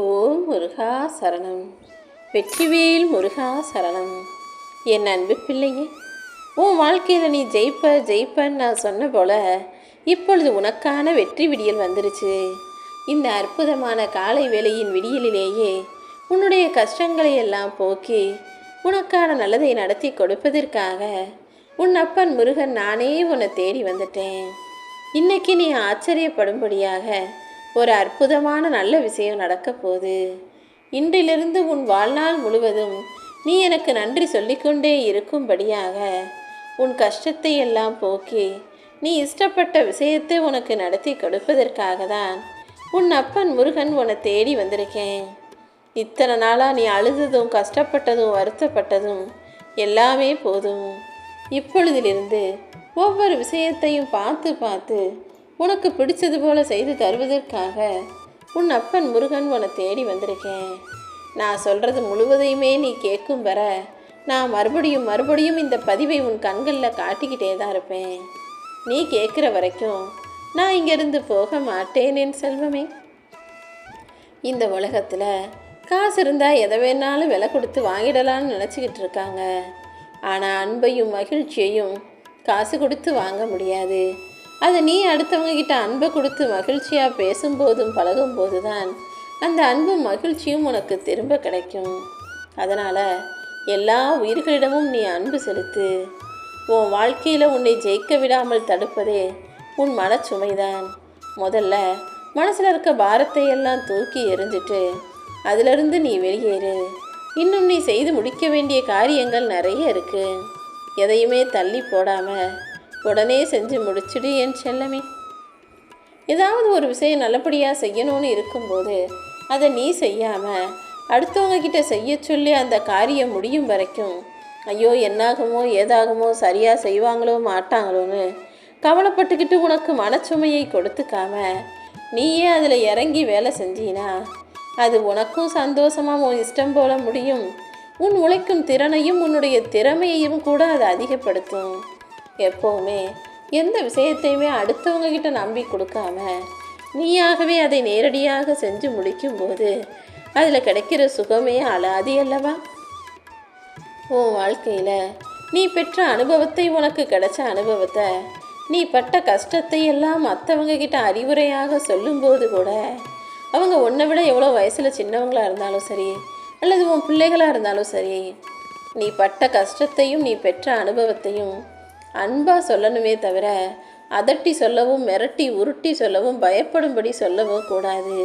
ஓம் முருகா சரணம். வெற்றிவேல் முருகா சரணம். என் அன்பு பிள்ளையே உன் வாழ்க்கையில் நீ ஜெயிப்ப ஜெயிப்பன்னு நான் சொன்ன போல இப்பொழுது உனக்கான வெற்றி விடியல் வந்துருச்சு. இந்த அற்புதமான காலை வேளையின் விடியலிலேயே உன்னுடைய கஷ்டங்களை எல்லாம் போக்கி உனக்கான நல்லதை நடத்தி கொடுப்பதற்காக உன் அப்பன் முருகன் நானே உன்னை தேடி வந்துட்டேன். இன்னைக்கு நீ ஆச்சரியப்படும்படியாக ஒரு அற்புதமான நல்ல விஷயம் நடக்கப் போகுது. இன்றிலிருந்து உன் வாழ்நாள் முழுவதும் நீ எனக்கு நன்றி சொல்லிக்கொண்டே இருக்கும்படியாக உன் கஷ்டத்தை எல்லாம் போக்கி நீ இஷ்டப்பட்ட விஷயத்தை உனக்கு நடத்தி கொடுப்பதற்காக தான் உன் அப்பன் முருகன் உன்னை தேடி வந்திருக்கேன். இத்தனை நாளாக நீ அழுததும் கஷ்டப்பட்டதும் வருத்தப்பட்டதும் எல்லாமே போதும். இப்பொழுதிலிருந்து ஒவ்வொரு விஷயத்தையும் பார்த்து பார்த்து உனக்கு பிடிச்சது போல செய்து தருவதற்காக உன் அப்பன் முருகன் உன்னை தேடி வந்திருக்கேன். நான் சொல்கிறது முழுவதையுமே நீ கேட்கும் வர நான் மறுபடியும் மறுபடியும் இந்த பதிவை உன் கண்களில் காட்டிக்கிட்டே தான் இருப்பேன். நீ கேட்குற வரைக்கும் நான் இங்கேருந்து போக மாட்டேன் என் செல்வமே. இந்த உலகத்தில் காசு இருந்தால் எதை வேணாலும் விலை கொடுத்து வாங்கிடலான்னு நினச்சிக்கிட்டு இருக்காங்க. ஆனால் அன்பையும் மகிழ்ச்சியையும் காசு கொடுத்து வாங்க முடியாது. அதை நீ அடுத்தவங்க கிட்ட அன்பை கொடுத்து மகிழ்ச்சியாக பேசும்போதும் பழகும்போது தான் அந்த அன்பும் மகிழ்ச்சியும் உனக்கு திரும்ப கிடைக்கும். அதனால் எல்லா உயிர்களிடமும் நீ அன்பு செலுத்து. உன் வாழ்க்கையில் உன்னை ஜெயிக்க விடாமல் தடுப்பதே உன் மனச்சுமைதான். முதல்ல மனசில் இருக்க பாரத்தை எல்லாம் தூக்கி எறிஞ்சிட்டு அதிலிருந்து நீ வெளியேறு. இன்னும் நீ செய்து முடிக்க வேண்டிய காரியங்கள் நிறைய இருக்குது எதையுமே தள்ளி போடாமல் உடனே செஞ்சு முடிச்சிடு என் செல்லமே. ஏதாவது ஒரு விஷயம் நல்லபடியாக செய்யணும்னு இருக்கும்போது அதை நீ செய்யாமல் அடுத்தவங்க கிட்ட செய்ய சொல்லி அந்த காரியம் முடியும் வரைக்கும் ஐயோ என்னாகுமோ ஏதாகுமோ சரியாக செய்வாங்களோ மாட்டாங்களோன்னு கவலைப்பட்டுக்கிட்டு உனக்கு மனச்சுமையை கொடுத்துக்காம நீயே அதில் இறங்கி வேலை செஞ்சினா அது உனக்கும் சந்தோஷமாக உன் இஷ்டம் போல முடியும். உன் உழைக்கும் திறனையும் உன்னுடைய திறமையையும் கூட அது அதிகப்படுத்தும். எப்போவுமே எந்த விஷயத்தையுமே அடுத்தவங்க கிட்ட நம்பி கொடுக்காம நீயாகவே அதை நேரடியாக செஞ்சு முடிக்கும்போது அதில் கிடைக்கிற சுகமே அலாதி அல்லவா? உன் வாழ்க்கையில் நீ பெற்ற அனுபவத்தை உனக்கு கிடைச்ச அனுபவத்தை நீ பட்ட கஷ்டத்தை எல்லாம் மற்றவங்க கிட்ட அறிவுரையாக சொல்லும்போது கூட அவங்க உன்னை விட எவ்வளோ வயசில் சின்னவங்களாக இருந்தாலும் சரி அல்லது உன் பிள்ளைகளாக இருந்தாலும் சரி நீ பட்ட கஷ்டத்தையும் நீ பெற்ற அனுபவத்தையும் அன்பாக சொல்லணுமே தவிர அதட்டி சொல்லவும் மிரட்டி உருட்டி சொல்லவும் பயப்படும்படி சொல்லவும் கூடாது.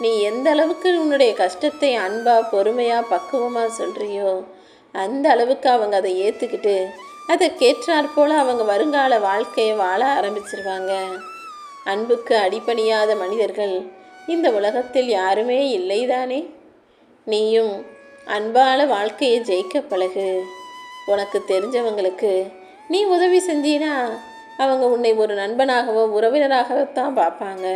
நீ எந்த அளவுக்கு உன்னுடைய கஷ்டத்தை அன்பாக பொறுமையாக பக்குவமாக சொல்கிறியோ அந்த அளவுக்கு அவங்க அதை ஏற்றுக்கிட்டு அதை கேட்டாற் போல் அவங்க வருங்கால வாழ்க்கையை வாழ ஆரம்பிச்சிருவாங்க. அன்புக்கு அடிப்பணியாத மனிதர்கள் இந்த உலகத்தில் யாருமே இல்லைதானே? நீயும் அன்பான வாழ்க்கையை ஜெயிக்க பழகு. உனக்கு தெரிஞ்சவங்களுக்கு நீ உதவி செஞ்சினா அவங்க உன்னை ஒரு நண்பனாகவோ உறவினராகவோ தான் பார்ப்பாங்க.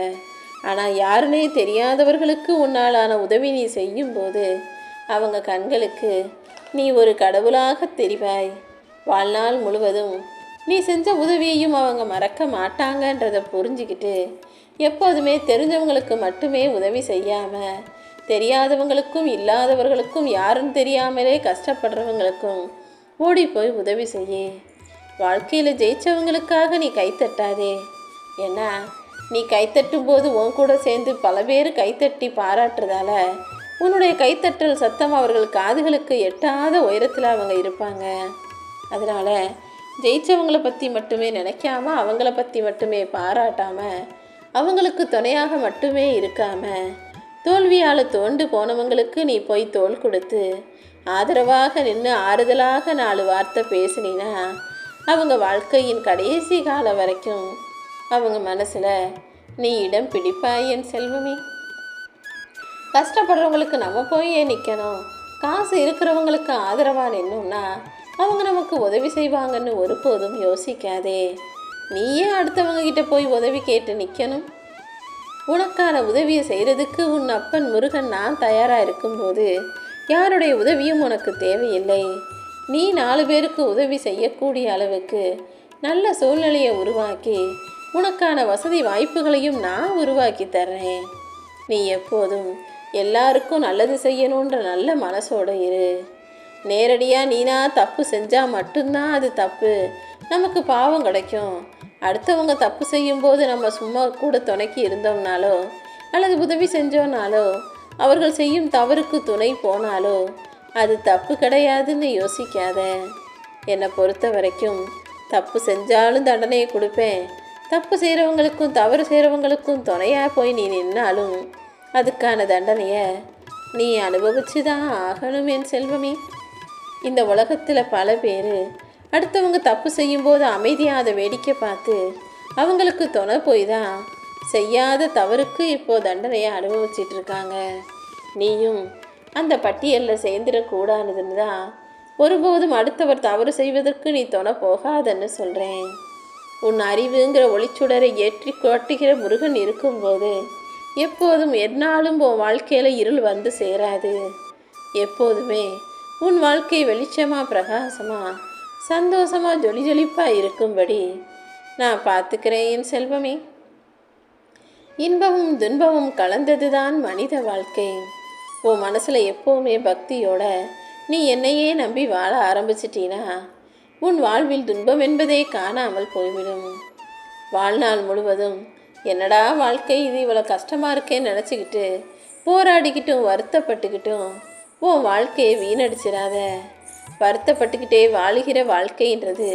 ஆனால் யாருனே தெரியாதவர்களுக்கு உன்னாலான உதவி நீ செய்யும்போது அவங்க கண்களுக்கு நீ ஒரு கடவுளாக தெரிவாய். வாழ்நாள் முழுவதும் நீ செஞ்ச உதவியையும் அவங்க மறக்க மாட்டாங்கன்றதை புரிஞ்சுக்கிட்டு எப்போதுமே தெரிஞ்சவங்களுக்கு மட்டுமே உதவி செய்யாமல் தெரியாதவங்களுக்கும் இல்லாதவர்களுக்கும் யாரும் தெரியாமலே கஷ்டப்படுறவங்களுக்கும் ஓடி போய் உதவி செய்யே. வாழ்க்கையில் ஜெயிச்சவங்களுக்காக நீ கைத்தட்டாதே. ஏன்னா நீ கைத்தட்டும் போது உன் கூட சேர்ந்து பல பேர் கைத்தட்டி பாராட்டுறதால உன்னுடைய கைத்தட்டல் சத்தம் அவர்கள் காதுகளுக்கு எட்டாத உயரத்தில் அவங்க இருப்பாங்க. அதனால் ஜெயித்தவங்களை பற்றி மட்டுமே நினைக்காம அவங்கள பற்றி மட்டுமே பாராட்டாமல் அவங்களுக்கு துணையாக மட்டுமே இருக்காமல் தோல்வியால் தோண்டு போனவங்களுக்கு நீ போய் தோல் கொடுத்து ஆதரவாக நின்று ஆறுதலாக நாலு வார்த்தை பேசினீன்னா அவங்க வாழ்க்கையின் கடைசி காலம் வரைக்கும் அவங்க மனசில் நீ இடம் பிடிப்பாய் என் செல்வமே. கஷ்டப்படுறவங்களுக்கு நம்ம போய் ஏன் நிற்கணும் காசு இருக்கிறவங்களுக்கு ஆதரவாக நின்னோம்னா அவங்க நமக்கு உதவி செய்வாங்கன்னு ஒருபோதும் யோசிக்காதே. நீயே அடுத்தவங்க கிட்ட போய் உதவி கேட்டு நிற்கணும் உனக்கான உதவியை செய்கிறதுக்கு உன் அப்பன் முருகன் நான் தயாராக இருக்கும்போது யாருடைய உதவியும் உனக்கு தேவையில்லை. நீ நாலு பேருக்கு உதவி செய்யக்கூடிய அளவுக்கு நல்ல சூழ்நிலையை உருவாக்கி உனக்கான வசதி வாய்ப்புகளையும் நான் உருவாக்கி தர்றேன். நீ எப்போதும் எல்லாருக்கும் நல்லது செய்யணுன்ற நல்ல மனசோட இரு. நேரடியாக நீனா தப்பு செஞ்சால் மட்டும்தான் அது தப்பு. நமக்கு பாவம் கிடைக்கும். அடுத்தவங்க தப்பு செய்யும்போது நம்ம சும்மா கூட துணைக்கி இருந்தோம்னாலோ அல்லது உதவி செஞ்சோம்னாலோ அவர்கள் செய்யும் தவறுக்கு துணை போனாலோ அது தப்பு கிடையாதுன்னு யோசிக்காத. என்னை பொறுத்த வரைக்கும் தப்பு செஞ்சாலும் தண்டனையை கொடுப்பேன். தப்பு செய்கிறவங்களுக்கும் தவறு செய்கிறவங்களுக்கும் துணையாக போய் நீ நின்னாலும் அதுக்கான தண்டனையை நீ அனுபவிச்சு தான் ஆகணும் என் செல்வமே. இந்த உலகத்தில் பல பேர் அடுத்தவங்க தப்பு செய்யும்போது அமைதியாக அதை வேடிக்கை பார்த்து அவங்களுக்கு துணை போய் தான் செய்யாத தவறுக்கு இப்போது தண்டனையை அனுபவிச்சிட்டு இருக்காங்க. நீயும் அந்த பட்டியலில் சேர்ந்துடக்கூடாதுன்னு தான் ஒருபோதும் அடுத்தவர் தவறு செய்வதற்கு நீ தொலை போகாதன்னு சொல்கிறேன் உன் அறிவுங்கிற ஒளிச்சுடரை ஏற்றி காட்டுகிற முருகன் இருக்கும்போது எப்போதும் என்னாலும் உன் வாழ்க்கையில் இருள் வந்து சேராது. எப்போதுமே உன் வாழ்க்கை வெளிச்சமாக பிரகாசமாக சந்தோஷமாக ஜொலி ஜொலிப்பாக இருக்கும்படி நான் பார்த்துக்கிறேன் என் செல்வமே. இன்பமும் துன்பமும் கலந்ததுதான் மனித வாழ்க்கை. உன் மனசில் எப்போவுமே பக்தியோட நீ என்னையே நம்பி வாழ ஆரம்பிச்சிட்டீனா? உன் வாழ்வில் துன்பம் என்பதே காணாமல் போய்விடும். வாழ்நாள் முழுவதும் என்னடா வாழ்க்கை இது இவ்வளோ கஷ்டமாக இருக்கேன்னு நினச்சிக்கிட்டு போராடிக்கிட்டும் வருத்தப்பட்டுக்கிட்டும் உன் வாழ்க்கையை வீணடிச்சிடாத. வருத்தப்பட்டுக்கிட்டே வாழுகிற வாழ்க்கைன்றது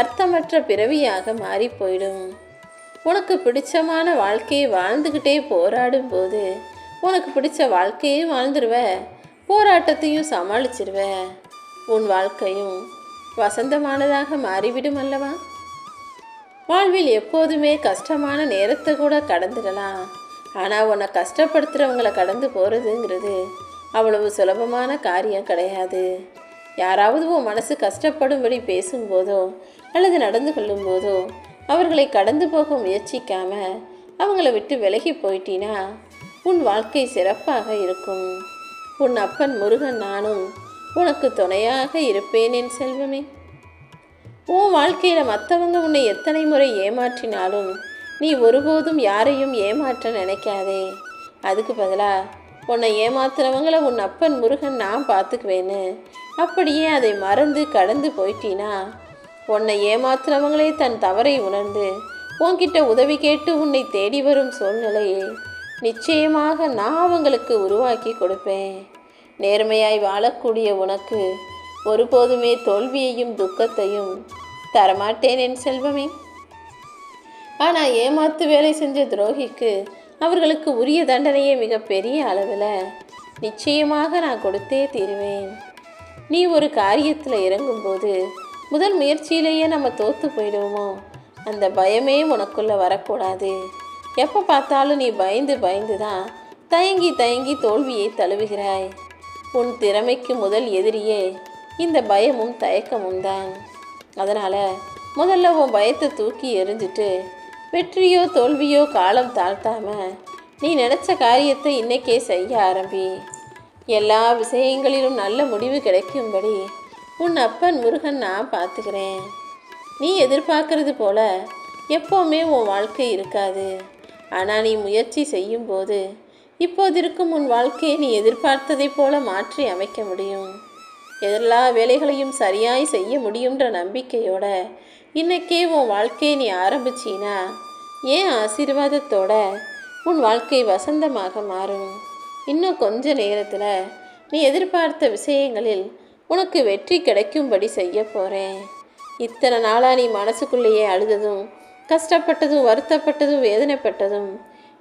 அர்த்தமற்ற பிறவியாக மாறி போயிடும். உனக்கு பிடிச்சமான வாழ்க்கையை வாழ்ந்துக்கிட்டே போராடும் போது உனக்கு பிடிச்ச வாழ்க்கையும் வாழ்ந்துருவ. போராட்டத்தையும் சமாளிச்சிருவ. உன் வாழ்க்கையும் வசந்தமானதாக மாறிவிடும் அல்லவா? வாழ்வில் எப்போதுமே கஷ்டமான நேரத்தை கூட கடந்துடலாம். ஆனால் உன்னை கஷ்டப்படுத்துகிறவங்களை கடந்து போகிறதுங்கிறது அவ்வளவு சுலபமான காரியம் கிடையாது. யாராவது உன் மனசு கஷ்டப்படும்படி பேசும்போதோ அல்லது நடந்து கொள்ளும்போதோ அவர்களை கடந்து போக முயற்சிக்காமல் அவங்கள விட்டு விலகி போயிட்டீனா உன் வாழ்க்கை சிறப்பாக இருக்கும். உன் அப்பன் முருகன் நானும் உனக்கு துணையாக இருப்பேன் என் செல்வமே. உன் வாழ்க்கையில் மற்றவங்க உன்னை எத்தனை முறை ஏமாற்றினாலும் நீ ஒருபோதும் யாரையும் ஏமாற்ற நினைக்காதே. அதுக்கு பதிலாக உன்னை ஏமாத்துறவங்கள உன் அப்பன் முருகன் நான் பார்த்துக்குவேன்னு அப்படியே அதை மறந்து கடந்து போயிட்டீனா உன்னை ஏமாத்துறவங்களே தன் தவறை உணர்ந்து உன்கிட்ட உதவி கேட்டு உன்னை தேடி வரும் சூழ்நிலையை நிச்சயமாக நான் அவங்களுக்கு உருவாக்கி கொடுப்பேன். நேர்மையாய் வாழக்கூடிய உனக்கு ஒருபோதுமே தோல்வியையும் துக்கத்தையும் தரமாட்டேன் என் செல்வமே. ஆனால் ஏமாத்து வேலை செஞ்ச துரோகிக்கு அவர்களுக்கு உரிய தண்டனையே மிக பெரிய அளவில் நிச்சயமாக நான் கொடுத்தே தீருவேன். நீ ஒரு காரியத்தில் இறங்கும்போது முதல் முயற்சியிலேயே நம்ம தோற்று போயிடுவோமோ? அந்த பயமே உனக்குள்ளே வரக்கூடாது. எப்போ பார்த்தாலும் நீ பயந்து பயந்து தான் தயங்கி தயங்கி தோல்வியை தழுவுகிறாய். உன் திறமைக்கு முதல் எதிரியே இந்த பயமும் தயக்கமும் தான். அதனால் முதல்ல உன் பயத்தை தூக்கி எறிஞ்சிட்டு வெற்றியோ தோல்வியோ காலம் தாழ்த்தாமல் நீ நினச்ச காரியத்தை இன்னைக்கே செய்ய ஆரம்பி. எல்லா விஷயங்களிலும் நல்ல முடிவு கிடைக்கும்படி உன் அப்பன் முருகன் நான் பார்த்துக்கிறேன். நீ எதிர்பார்க்கறது போல எப்போவுமே உன் வாழ்க்கை இருக்காது. ஆனால் நீ முயற்சி செய்யும்போது இப்போது இருக்கும் உன் வாழ்க்கையை நீ எதிர்பார்த்ததைப் போல மாற்றி அமைக்க முடியும். எல்லா வேலைகளையும் சரியாய் செய்ய முடியுன்ற நம்பிக்கையோட இன்னைக்கே உன் வாழ்க்கையை நீ ஆரம்பிச்சினா ஏன் ஆசீர்வாதத்தோட உன் வாழ்க்கை வசந்தமாக மாறும்? இன்னும் கொஞ்ச நேரத்தில் நீ எதிர்பார்த்த விஷயங்களில் உனக்கு வெற்றி கிடைக்கும்படி செய்ய போகிறேன் இத்தனை நாளாக நீ மனசுக்குள்ளேயே அழுததும் கஷ்டப்பட்டதும் வருத்தப்பட்டதும் வேதனைப்பட்டதும்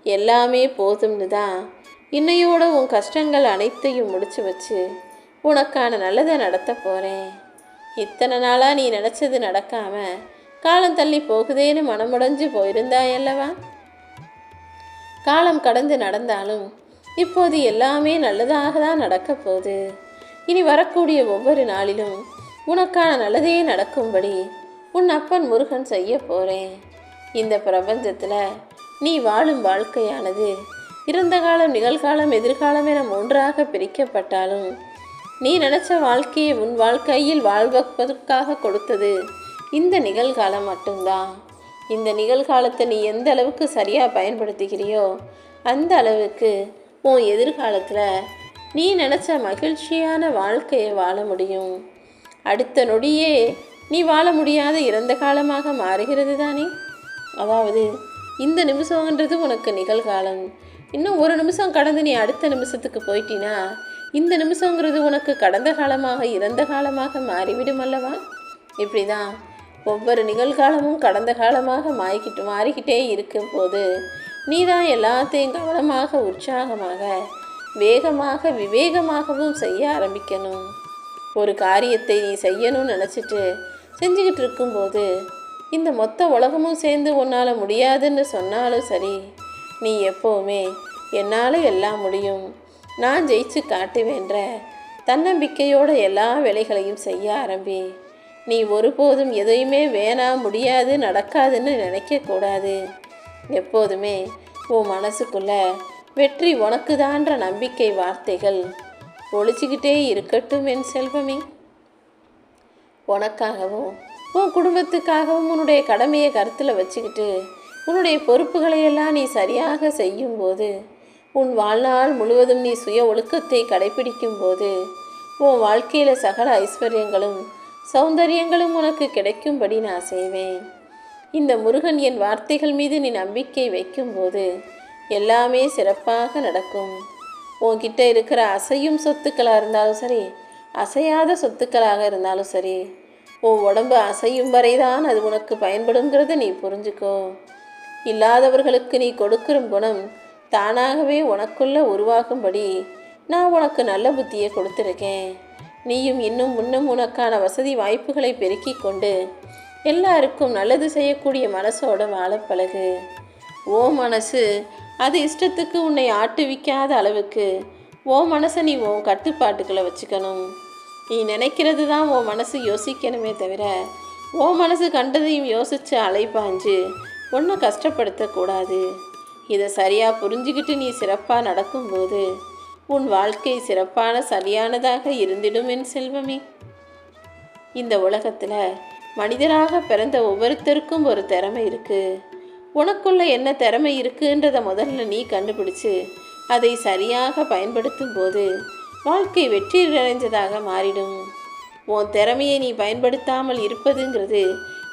எல்லாமே போதும்னு தான் இன்னையோட உன் கஷ்டங்கள் அனைத்தையும் முடிச்சு வச்சு உனக்கான நல்லதை நடத்த போகிறேன் இத்தனை நாளாக நீ நினச்சது நடக்காமல் காலம் தள்ளி போகுதேன்னு மனமுடைஞ்சு போயிருந்தாயல்லவா காலம் கடந்து நடந்தாலும் இப்போது எல்லாமே நல்லதாக தான் நடக்க போகுது. இனி வரக்கூடிய ஒவ்வொரு நாளிலும் உனக்கான நல்லதே நடக்கும்படி உன் அப்பன் முருகன் செய்ய போகிறேன் இந்த பிரபஞ்சத்தில் நீ வாழும் வாழ்க்கையானது இருந்த காலம் நிகழ்காலம் எதிர்காலம் என மூன்றாக பிரிக்கப்பட்டாலும் நீ நினச்ச வாழ்க்கையை உன் வாழ்க்கையில் வாழ்வதற்காக கொடுத்தது இந்த நிகழ்காலம் மட்டும்தான். இந்த நிகழ்காலத்தை நீ எந்த அளவுக்கு சரியாக பயன்படுத்துகிறியோ அந்த அளவுக்கு உன் எதிர்காலத்தில் நீ நினச்ச மகிழ்ச்சியான வாழ்க்கையை வாழ முடியும். அடுத்த நொடியே நீ வாழ முடியாத இறந்த காலமாக மாறுகிறது தானே அதாவது இந்த நிமிஷம்ன்றது உனக்கு நிகழ்காலம். இன்னும் ஒரு நிமிஷம் கடந்து நீ அடுத்த நிமிஷத்துக்கு போயிட்டினா இந்த நிமிஷங்கிறது உனக்கு கடந்த காலமாக இறந்த காலமாக மாறிவிடும் அல்லவா? இப்படி தான் ஒவ்வொரு நிகழ்காலமும் கடந்த காலமாக மாறிக்கிட்டு மாறிக்கிட்டே இருக்கும்போது நீ தான் எல்லாத்தையும் கவனமாக உற்சாகமாக வேகமாக விவேகமாகவும் செய்ய ஆரம்பிக்கணும். ஒரு காரியத்தை நீ செய்யணும்னு நினச்சிட்டு செஞ்சுக்கிட்டு இருக்கும்போது இந்த மொத்த உலகமும் சேர்ந்து உன்னால் முடியாதுன்னு சொன்னாலும் சரி நீ எப்போவுமே என்னால் எல்லாம் முடியும். நான் ஜெயிச்சு காட்டுவேன்ற தன்னம்பிக்கையோட எல்லா வேலைகளையும் செய்ய ஆரம்பி. நீ ஒருபோதும் எதையுமே வேணாம் முடியாது நடக்காதுன்னு நினைக்கக்கூடாது எப்போதுமே உன் மனசுக்குள்ள வெற்றி உனக்குதான்ற நம்பிக்கை வார்த்தைகள் ஒழிச்சுக்கிட்டே இருக்கட்டும் என் செல்வமே. உனக்காகவும் உன் குடும்பத்துக்காகவும் உன்னுடைய கடமையை கருத்தில் வச்சுக்கிட்டு உன்னுடைய பொறுப்புகளை எல்லாம் நீ சரியாக செய்யும்போது உன் வாழ்நாள் முழுவதும் நீ சுய ஒழுக்கத்தை கடைபிடிக்கும் போது உன் வாழ்க்கையில் சகல ஐஸ்வர்யங்களும் சௌந்தரியங்களும் உனக்கு கிடைக்கும்படி நான் செய்வேன். இந்த முருகன் என் வார்த்தைகள் மீது நீ நம்பிக்கை வைக்கும்போது எல்லாமே சிறப்பாக நடக்கும். உன்கிட்ட இருக்கிற அசையும் சொத்துக்களாக இருந்தாலும் சரி அசையாத சொத்துக்களாக இருந்தாலும் சரி உன் உடம்பு அசையும் வரைதான் அது உனக்கு பயன்படுங்கிறத நீ புரிஞ்சுக்கோ. இல்லாதவர்களுக்கு நீ கொடுக்கிற குணம் தானாகவே உனக்குள்ள உருவாகும்படி நான் உனக்கு நல்ல புத்தியை கொடுத்துருக்கேன். நீயும் இன்னும் முன்னும் உனக்கான வசதி வாய்ப்புகளை பெருக்கிக் கொண்டு எல்லாருக்கும் நல்லது செய்யக்கூடிய மனசோட வாழ பழகு. ஓ மனசு அது இஷ்டத்துக்கு உன்னை ஆட்டுவிக்காத அளவுக்கு ஓ மனசை நீ உன் கட்டுப்பாட்டுக்களை வச்சுக்கணும். நீ நினைக்கிறது தான் உன் மனசு யோசிக்கணுமே தவிர உன் மனசு கண்டதையும் யோசித்து அலைப்பாஞ்சு. ஒன்றை கஷ்டப்படுத்தக்கூடாது இதை சரியாக புரிஞ்சுக்கிட்டு நீ சிறப்பாக நடக்கும்போது உன் வாழ்க்கை சிறப்பான சரியானதாக இருந்திடும் என் செல்வமே. இந்த உலகத்தில் மனிதராக பிறந்த ஒவ்வொருத்தருக்கும் ஒரு திறமை இருக்குது உனக்குள்ள என்ன திறமை இருக்குன்றதை முதல்ல நீ கண்டுபிடிச்சு அதை சரியாக பயன்படுத்தும் போது வாழ்க்கை வெற்றி நிறைஞ்சதாக மாறிடும். உன் திறமையை நீ பயன்படுத்தாமல் இருப்பதுங்கிறது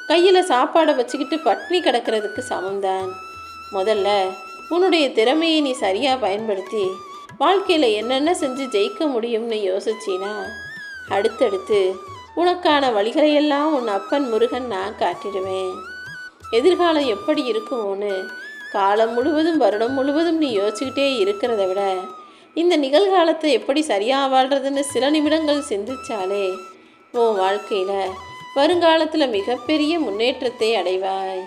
கையில் சாப்பாடை வச்சுக்கிட்டு பட்னி கிடக்கிறதுக்கு சமம்தான். முதல்ல உன்னுடைய திறமையை நீ சரியாக பயன்படுத்தி வாழ்க்கையில் என்னென்ன செஞ்சு ஜெயிக்க முடியும்னு யோசிச்சினா அடுத்தடுத்து உனக்கான வழிகளையெல்லாம் உன் அப்பன் முருகன் நான் காட்டிடுவேன். எதிர்காலம் எப்படி இருக்குமோன்னு காலம் முழுவதும் வருடம் முழுவதும் நீ யோசிச்சுக்கிட்டே இருக்கிறத விட இந்த நிகழ்காலத்தை எப்படி சரியாக வாழ்கிறதுன்னு சில நிமிடங்கள் சிந்திச்சாலே உன் வாழ்க்கையில் வருங்காலத்தில் மிகப்பெரிய முன்னேற்றத்தை அடைவாய்.